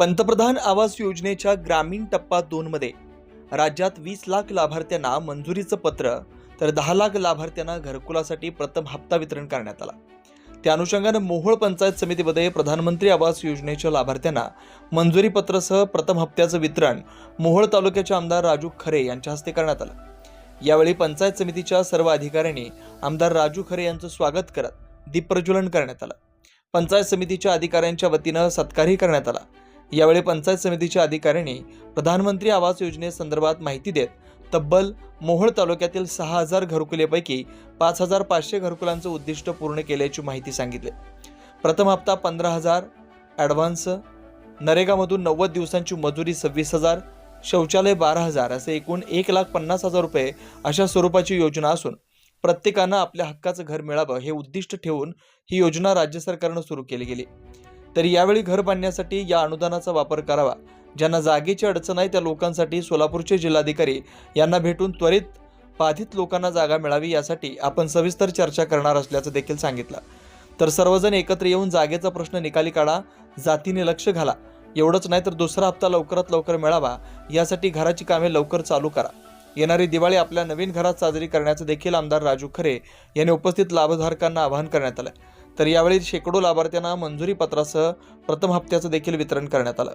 पंतप्रधान आवास योजनेच्या ग्रामीण टप्पा दोनमध्ये राज्यात वीस लाख लाभार्थ्यांना मंजुरीचं पत्र तर दहा लाख लाभार्थ्यांना घरकुलासाठी प्रथम हप्ता वितरण करण्यात आला. त्या अनुषंगानं मोहोळ पंचायत समितीमध्ये प्रधानमंत्री आवास योजनेच्या लाभार्थ्यांना मंजुरीपत्रासह प्रथम हप्त्याचं वितरण मोहोळ तालुक्याचे आमदार राजू खरे यांच्या हस्ते करण्यात आलं. यावेळी पंचायत समितीच्या सर्व अधिकाऱ्यांनी आमदार राजू खरे यांचं स्वागत करत दीपप्रज्वलन करण्यात आलं. पंचायत समितीच्या अधिकाऱ्यांच्या वतीनं सत्कारही करण्यात आला. यावेळी पंचायत समितीच्या अधिकाऱ्यांनी प्रधानमंत्री आवास योजनेसंदर्भात माहिती देत तब्बल मोहोळ तालुक्यातील सहा हजार घरकुलेपैकी पाच हजार पाचशे घरकुलांचं उद्दिष्ट पूर्ण केल्याची माहिती सांगितली. प्रथम हप्ता पंधरा हजार ॲडव्हान्स नरेगामधून नव्वद दिवसांची मजुरी सव्वीस हजार शौचालय बारा हजार असे एकूण एक लाख पन्नास हजार रुपये अशा स्वरूपाची योजना असून प्रत्येकानं आपल्या हक्काचं घर मिळावं हे उद्दिष्ट ठेवून ही योजना राज्य सरकारनं सुरू केली गेली. तर यावेळी घर बांधण्यासाठी या अनुदानाचा वापर करावा. ज्यांना जागेची अडचण आहे त्या लोकांसाठी सोलापूरचे जिल्हाधिकारी यांना भेटून त्वरित बाधित लोकांना जागा मिळावी यासाठी आपण सविस्तर चर्चा करणार असल्याचं देखील सांगितलं. तर सर्वजण एकत्र येऊन जागेचा प्रश्न निकाली काढा जातीने लक्ष घाला. एवढंच नाही तर दुसरा हप्ता लवकरात लवकर मिळावा यासाठी घराची कामे लवकर चालू करा. येणारी दिवाळी आपल्या नवीन घरात साजरी करण्याचं देखील आमदार राजू खरे यांनी उपस्थित लाभधारकांना आवाहन करण्यात आलं. तर यावेळी शेकडो लाभार्थ्यांना मंजुरी पत्रासह प्रथम हप्त्याचं देखील वितरण करण्यात आलं.